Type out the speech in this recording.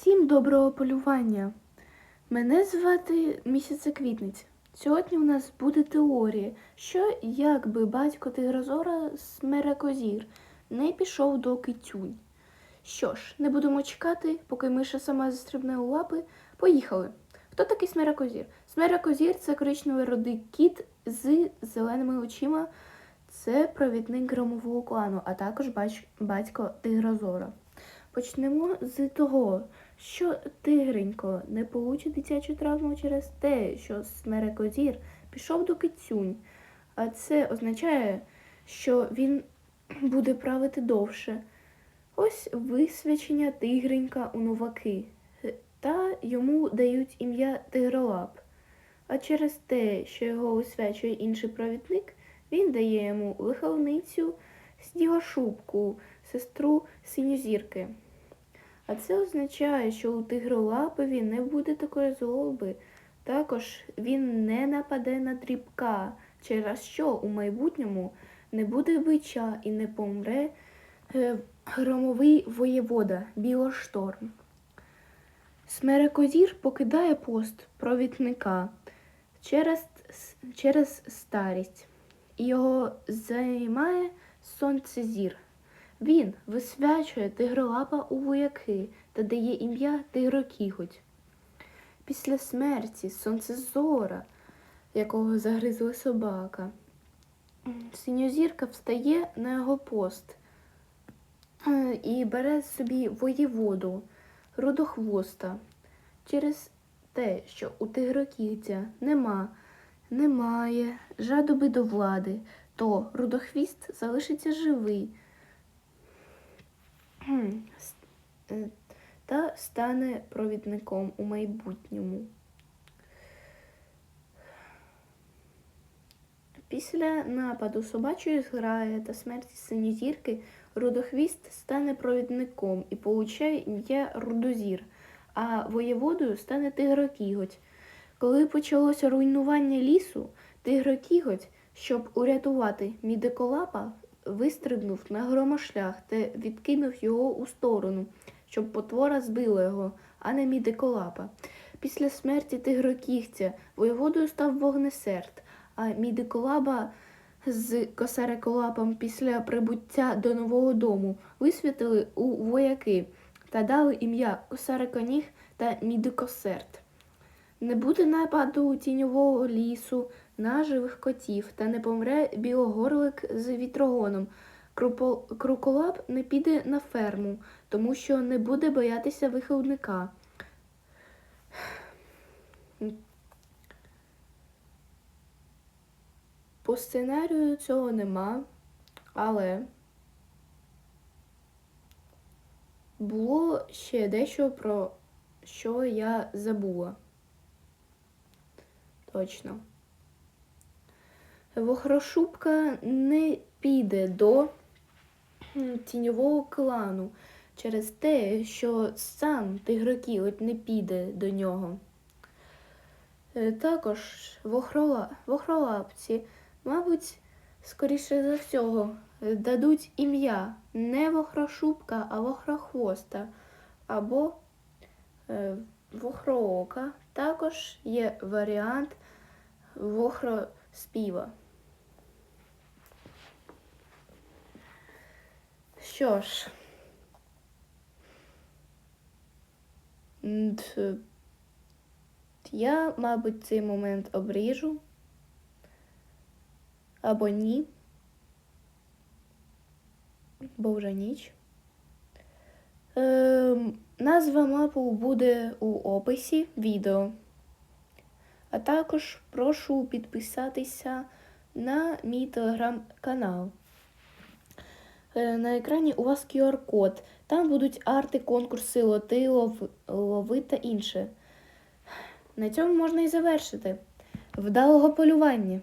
Всім доброго полювання. Мене звати Місяцеквітниця. Сьогодні у нас буде теорія, що якби батько Тигрозора Смерекозір не пішов до китюнь. Що ж, не будемо чекати, поки миша сама застрибне у лапи. Поїхали. Хто такий Смерекозір? Смерекозір це коричневий родий кіт з зеленими очима. Це провідник громового клану, а також батько Тигрозора. Почнемо з того, що тигренько не получить дитячу травму через те, що смерекозір пішов до кицюнь. А це означає, що він буде правити довше. Ось висвячення тигренька у новаки. Та йому дають ім'я Тигролап. А через те, що його висвячує інший провідник, він дає йому виховницю Снігошубку, сестру Синьозірки. А це означає, що у тигролапові не буде такої злоби. Також він не нападе на дрібка, через що у майбутньому не буде бича і не помре е, громовий воєвода Білошторм. Смерекозір покидає пост провідника через, через старість, його займає сонцезір. Він висвячує тигролапа у вояки та дає ім'я Тигрокіготь. Після смерті сонцезора, якого загризла собака, синьозірка встає на його пост е, і бере собі воєводу рудохвоста через те, що у тигрокігтя нема, немає жадоби до влади, то рудохвіст залишиться живий. Е, та стане провідником у майбутньому. Після нападу собачої зграї та смерті синьозірки Рудохвіст стане провідником і получає Рудозір, а воєводою стане Тигрокіготь. Коли почалося руйнування лісу, Тигрокіготь, щоб урятувати Мідиколапа, вистрибнув на громошлях та відкинув його у сторону, щоб потвора збила його, а не Мідиколапа. Після смерті Тигрокігтя воєводою став Вогнесерд, а Мідиколаба з Косареколапом після прибуття до нового дому висвятили у вояки та дали ім'я Косареконіг та Мідикосерд. Не буде нападу тіньового лісу на живих котів та не помре білогорлик з вітрогоном. Круколап не піде на ферму, тому що не буде боятися виховника. По сценарію цього нема, але було ще дещо про що я забула. Точно. Вохрошубка не піде до тіньового клану через те, що сам Тигрокіготь не піде до нього. Е, Також вохрола, вохролапці, мабуть, скоріше за всього, е, дадуть ім'я не вохрошубка, а вохрохвоста або е, вохроока. Також є варіант вохроспіва. Що ж, я, мабуть, цей момент обріжу. Або ні. Бо вже ніч. Ем, назва мапу буде у описі відео. А також прошу підписатися на мій телеграм-канал. Е, На екрані у вас QR-код. Там будуть арти, конкурси, лоти, лови та інше. На цьому можна і завершити. Вдалого полювання!